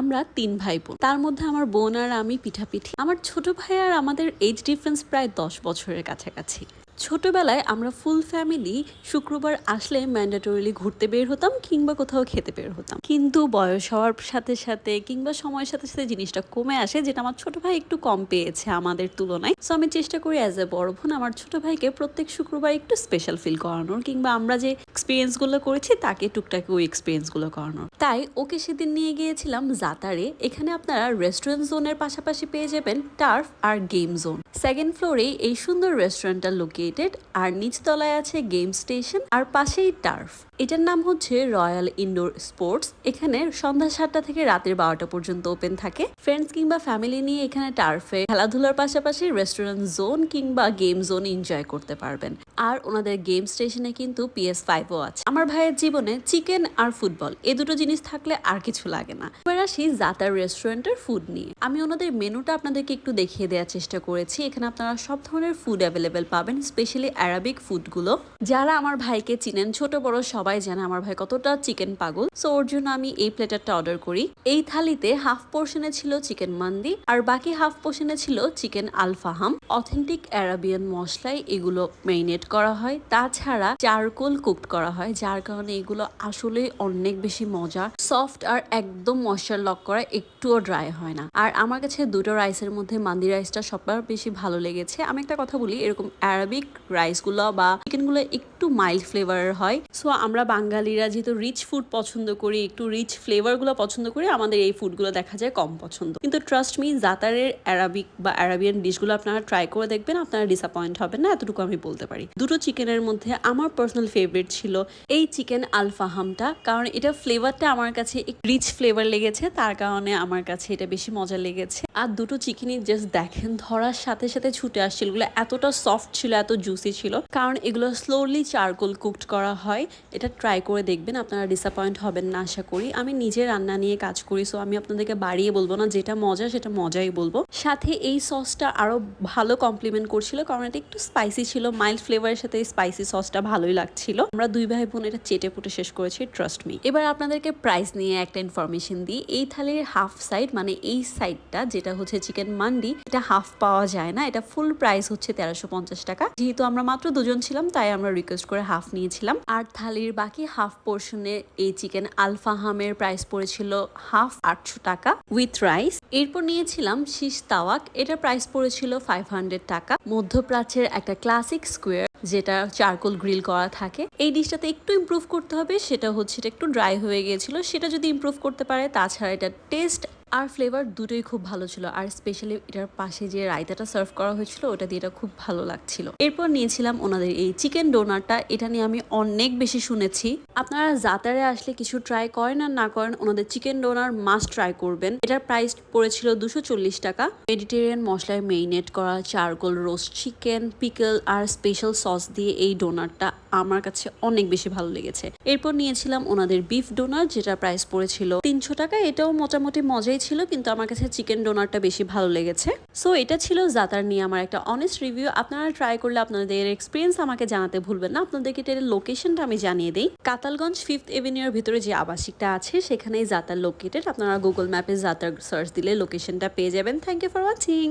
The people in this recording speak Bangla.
আমরা তিন ভাই বোন তার মধ্যে আমার বোন আর আমি পিঠাপিঠি। আমার ছোট ভাই আর আমাদের এজ ডিফারেন্স প্রায় দশ বছরের কাছাকাছি। ছোটবেলায় আমরা ফুল ফ্যামিলি শুক্রবার আসলে ম্যান্ডেটরিলি ঘুরতে বের হতাম কিংবা কোথাও খেতে বের হতাম। কিন্তু বয়স হওয়ার সাথে সাথে কিংবা সময়ের সাথে সাথে জিনিসটা কমে আসে, যেটা আমার ছোট ভাই একটু কম পেয়েছে আমাদের তুলনায়। সো আমি চেষ্টা করি অ্যাজ এ বড় বোন আমার ছোট ভাইকে প্রত্যেক শুক্রবার একটু স্পেশাল ফিল করানোর কিংবা আমরা যে এক্সপিরিয়েন্সগুলো করেছি তাকে টুকটাক ওই এক্সপিরিয়েন্সগুলো করানোর। তাই ওকে সেদিন নিয়ে গিয়েছিলাম জাতারে। এখানে আপনারা রেস্টুরেন্ট জোনের পাশাপাশি পেয়ে যাবেন টার্ফ আর গেম জোন সেকেন্ড ফ্লোরে এই সুন্দর রেস্টুরেন্টটা লোকেটেড আর নিচতলায় আছে গেম স্টেশন আর পাশেই টার্ফ এটার নাম হচ্ছে রয়্যাল ইনডোর স্পোর্টস। এখানে সন্ধ্যা সাতটা থেকে রাতের বারোটা পর্যন্ত ওপেন থাকে। ফ্রেন্ডস কিংবা ফ্যামিলি নিয়ে এখানে টার্ফে খেলাধুলার পাশাপাশি রেস্টুরেন্ট জোন কিংবা গেম জোন এনজয় করতে পারবেন। আর ওনাদের গেম স্টেশনে কিন্তু পিএস ফাইভও আছে। আমার ভাইয়ের জীবনে চিকেন আর ফুটবল এ দুটো জিনিস থাকলে আর কিছু লাগে না। এবার আসি জাতার রেস্টুরেন্টের ফুড নিয়ে। আমি ওনাদের মেনুটা আপনাদেরকে একটু দেখিয়ে দেওয়ার চেষ্টা করেছি। এখানে আপনারা সব ধরনের ফুড অ্যাভেলেবেল পাবেন স্পেশালি অ্যারাবিক ফুডগুলো যারা আমার ভাইকে চিনেন, ছোট বড় সবাই জানে আমার ভাই কতটা চিকেন পাগল। সো ওর জন্য আমি এই প্লেটারটা অর্ডার করি। এই থালিতে হাফ পোর্শনে ছিল চিকেন মান্দি, আর বাকি হাফ পোর্শনে ছিল চিকেন আলফাহাম। অথেন্টিক অ্যারাবিয়ান মশলায় এগুলো মেরিনেট করা হয়। তাছাড়া চারকোল কুকড করা হয়, যার কারণে এগুলো আসলে অনেক বেশি মজা। সফট আর একদম ময়শ্চার লক করা একটুও ড্রাই হয় না। আর আমার কাছে দুটো রাইসের মধ্যে মান্দি রাইসটা সবার বেশি ভালো লেগেছে। আমি একটা কথা বলি, এরকম অ্যারাবিক রাইসগুলো বা চিকেনগুলো একটু মাইল্ড ফ্লেভারের হয়। সো আমরা বাঙালিরা যেহেতু রিচ ফুড পছন্দ করি, একটু রিচ ফ্লেভারগুলো পছন্দ করি, আমাদের এই ফুডগুলো দেখা যায় কম পছন্দ। কিন্তু ট্রাস্ট মি জাতারের অ্যারাবিক বা অ্যারাবিয়ান ডিশগুলো আপনারা ট্রাই করে দেখবেন, আপনারা ডিসঅ্যাপয়েন্ট হবেন না, এতটুকু আমি বলতে পারি। দুটো চিকেনের মধ্যে আমার পার্সোনাল ফেভারিট ছিল এই চিকেন আলফাহামটা কারণ এটা ফ্লেভারটা আমার কাছে রিচ ফ্লেভার লেগেছে, তার কারণে আমার কাছে এটা বেশি মজা লেগেছে। আর দুটো চিকেনই জাস্ট দেখেন, ধরার সাথে সাথে ছুটে আসছিল এতটা সফট ছিল, এত জুসি ছিল, কারণ এগুলো স্লোলি চারকোল কুকড করা হয়, এটা ট্রাই করে দেখবেন, আপনারা ডিসঅ্যাপয়েন্ট হবেন না, আশা করি। আমি নিজে রান্না নিয়ে কাজ করি সো আমি আপনাদেরকে বাড়িয়ে বলব না, যেটা মজা সেটা মজাই বলব। সাথে এই সসটা আরও ভালো কমপ্লিমেন্ট করছিল, কারণ এটা একটু স্পাইসি ছিল মাইল্ড ফ্লেভারের সাথে এই স্পাইসি সসটা ভালোই লাগছিল। আমরা দুই ভাই বোন এটা চেটে পুটে শেষ করেছি ট্রাস্ট মি এবার আপনাদেরকে প্রাইস নিয়ে একটা ইনফরমেশন দিই। এই থালির হাফ সাইড মানে এই সাইডটা যেটা হচ্ছে চিকেন মান্ডি এটা হাফ পাওয়া যায় না, এটা ফুল প্রাইস হচ্ছে তেরোশো টাকা। যেহেতু আমরা মাত্র দুজন ছিলাম, তাই আমরা রিকোয়েস্ট করে হাফ নিয়েছিলাম। আর থালির বাকি হাফ পোর্শনে এই চিকেন আলফা হামের প্রাইস পড়েছিল হাফ আটশো টাকা উইথ রাইস এরপর নিয়েছিলাম শীষ তাওয়াক। এটার প্রাইস পড়েছিল ফাইভ হান্ড্রেড টাকা। মধ্যপ্রাচ্যের একটা ক্লাসিক স্কোয়ার যেটা চারকোল গ্রিল করা থাকে। এই ডিশটাতে একটু ইমপ্রুভ করতে হবে, সেটা হচ্ছে এটা একটু ড্রাই হয়ে গিয়েছিল। সেটা যদি ইম্প্রুভ করতে পারে, তাছাড়া এটা টেস্ট আর ফ্লেভার দুটোই খুব ভালো ছিল। আর স্পেশালি এটার পাশে যে রায়তাটা সার্ভ করা হয়েছিল, ওটা দিয়ে এটা খুব ভালো লাগছিল। এরপর নিয়েছিলাম ওনাদের এই চিকেন ডোনারটা এটা নিয়ে আমি অনেক বেশি শুনেছি। আপনারা জাতারে আসলে কিছু ট্রাই করেন আর না করেন, ওনাদের চিকেন ডোনার মাস্ট ট্রাই করবেন। এটার প্রাইস পড়েছিল দুশো চল্লিশ টাকা। মেডিটেরিয়ান মশলায় মেরিনেট করা চারকোল রোস্ট চিকেন পিকল আর স্পেশাল সস দিয়ে এই ডোনারটা আমার কাছে অনেক বেশি ভালো লেগেছে। এরপর নিয়েছিলাম ওনাদের বিফ ডোনার যেটা প্রাইস পড়েছিল তিনশো টাকা। এটাও মোটামুটি মজাই ছিল, কিন্তু আমার কাছে চিকেন ডোনারটা বেশি ভালো লেগেছে। সো, এটা ছিল জাতার নিয়ে আমার একটা অনেস্ট রিভিউ আপনারা ট্রাই করলে আপনাদের এক্সপিরিয়েন্স আমাকে জানাতে ভুলবেন না। আপনাদেরকে এটার লোকেশনটা আমি জানিয়ে দিই। কাতালগঞ্জ ফিফথ এভিনিউর ভিতরে যে আবাসিকটা আছে, সেখানেই জাতার লোকেটেড আপনারা গুগল ম্যাপে জাতার সার্চ দিলে লোকেশনটা পেয়ে যাবেন। Thank you for watching